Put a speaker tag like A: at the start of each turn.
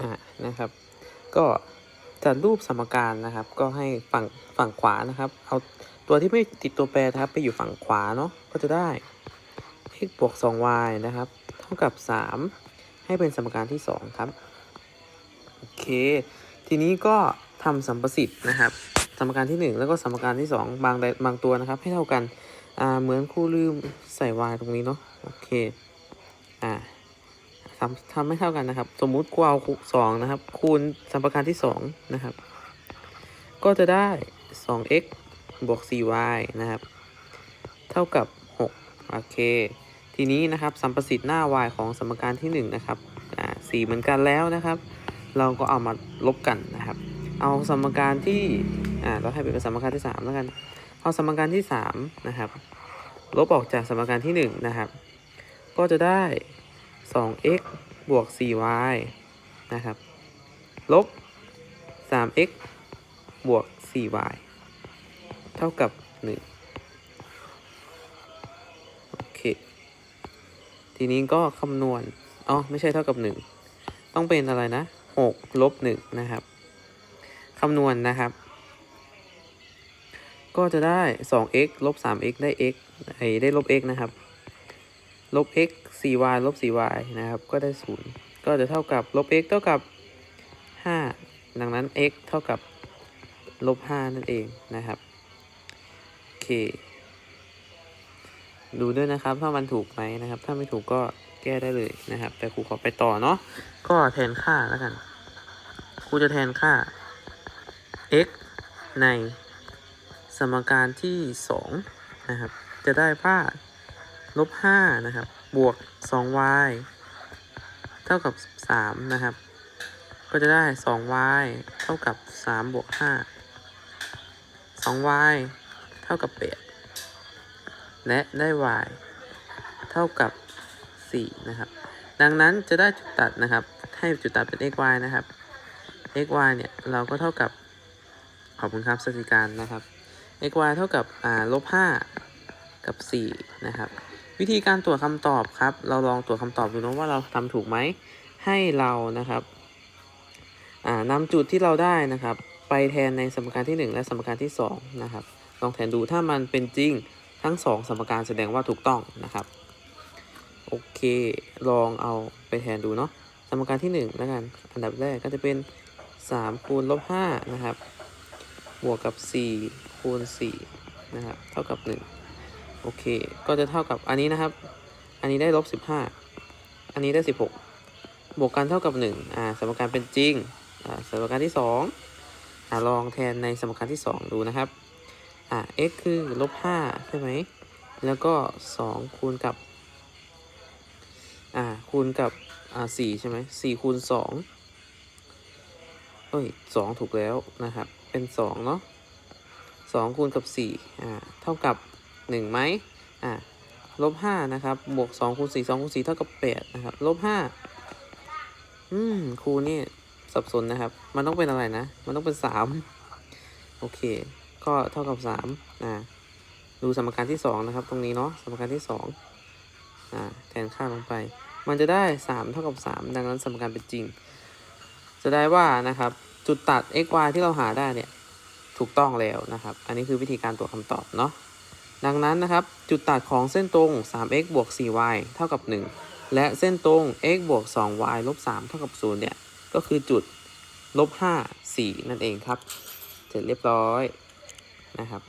A: อ่านะครับ ก็จัดรูปสมการนะครับ ก็ให้ฝั่งฝั่งขวานะครับ เอาตัวที่ไม่ติดตัวแปรนะครับ ไปอยู่ฝั่งขวาเนาะก็จะได้ x บวก 2y นะครับ เท่ากับ 3 ให้เป็นสมการที่ 2 ครับ โอเค ทีนี้ก็ทำสัมประสิทธิ์นะครับ สมการที่ 1 แล้วก็สมการที่ 2 บางใดบางตัวนะครับ ให้เท่ากัน อ่า เหมือนครูลืมใส่ y ตรงนี้เนาะ โอเค อ่า ทำทำไม่เท่ากันนะครับ สมมุติกูเอาสองนะครับ คูณสมการที่สองนะครับ ก็จะได้ 2x บวก 4y นะครับ เท่ากับ 6 โอเค ทีนี้นะครับสัมประสิทธิ์หน้า y ของสมการที่ 1 นะครับอ่า4เหมือนกันแล้วนะครับ เราก็เอามาลบกันนะครับ เอาสมการที่อ่าเราให้เป็นสมการที่ 3 แล้วกัน เอาสมการที่ 3 นะครับ ลบออกจากสมการที่ 1 นะครับ ก็จะได้ 2x บวก 4y นะครับ ลบ 3x บวก 4y เท่ากับ 1 โอเค ทีนี้ก็คำนวณ อ๋อ ไม่ใช่เท่ากับ 1 ต้องเป็นอะไรนะ 6 ลบ 1 นะครับ คำนวณนะครับ ก็จะได้ 2x ลบ 3x ได้ x ไอ้ได้ลบ x นะครับ ลบ x 4y ลบ 4y นะครับ ก็ได้ 0 ก็จะเท่ากับลบ x เท่ากับ 5 ดังนั้น x เท่ากับลบ 5 นั่นเองนะครับ โอเค ดูด้วยนะครับถ้ามันถูกไหมนะครับ ถ้าไม่ถูกก็แก้ได้เลยนะครับ แต่ครูขอไปต่อเนาะ ก็แทนค่าแล้วกัน ครูจะแทนค่า x ในสมการที่ 2 นะครับ จะได้ว่า ลบ5นะครับ บวก 2y เท่ากับ 3 นะครับ ก็จะได้ 2y เท่ากับ 3 บวก 5 2y เท่ากับ 8 และได้ y เท่ากับ 4 นะครับ ดังนั้นจะได้จุดตัดนะครับ ให้จุดตัดเป็น x y นะครับ x y เนี่ย เราก็เท่ากับ ขอบคุณครับสถิการนะครับ x y เท่ากับ อ่า ลบ 5 กับ 4 นะครับ วิธีการตรวจคำตอบครับ เราลองตรวจคำตอบดูนะว่าเราทำถูกไหมให้เรานะครับอ่านำจุดที่เราได้นะครับ ไปแทนในสมการที่ 1 และสมการที่2นะครับลองแทนดูถ้ามันเป็นจริงทั้ง 2 สมการแสดงว่าถูกต้องนะครับโอเคลองเอาไปแทนดูเนาะสมการที่1แล้วกันอันดับแรกก็จะเป็น3คูณลบ5นะครับบวกกับ 4 คูณ4นะครับเท่ากับ 1 โอเค ก็จะเท่ากับอันนี้นะครับ อันนี้ได้ลบ15อันนี้ได้16บวกกันเท่ากับ1อ่าสมการเป็นจริงอ่าสมการที่2อ่าลองแทนในสมการที่2ดูนะครับอ่า x คือลบ5ใช่ไหมแล้วก็2คูณกับอ่าคูณกับอ่า4ใช่ไหม4คูณ2เอ้ย2ถูกแล้วนะครับ เป็น2เนาะ2คูณกับ4อ่าเท่ากับ 1ไหมอ่าลบ5นะครับ บวก2คูณ4 2คูณ4เท่ากับ8นะครับ ลบ5อืมครูนี่สับสนนะครับ มันต้องเป็นอะไรนะ มันต้องเป็น 3 โอเค ก็เท่ากับ3อ่าดูสมการที่ 2 นะครับ ตรงนี้เนาะ สมการที่2อ่าแทนค่าลงไป มันจะได้ 3 เท่ากับ 3 ดังนั้นสมการเป็นจริง จะได้ว่านะครับ จุดตัด x y ที่เราหาได้เนี่ย ถูกต้องแล้วนะครับ อันนี้คือวิธีการตรวจคำตอบเนาะ ดังนั้นนะครับ จุดตัดของเส้นตรง 3x บวก 4y เท่ากับ 1 และเส้นตรง x บวก 2y ลบ 3 เท่ากับ 0 เนี่ย ก็คือจุดลบ 5 4 นั่นเองครับ เสร็จเรียบร้อยนะครับ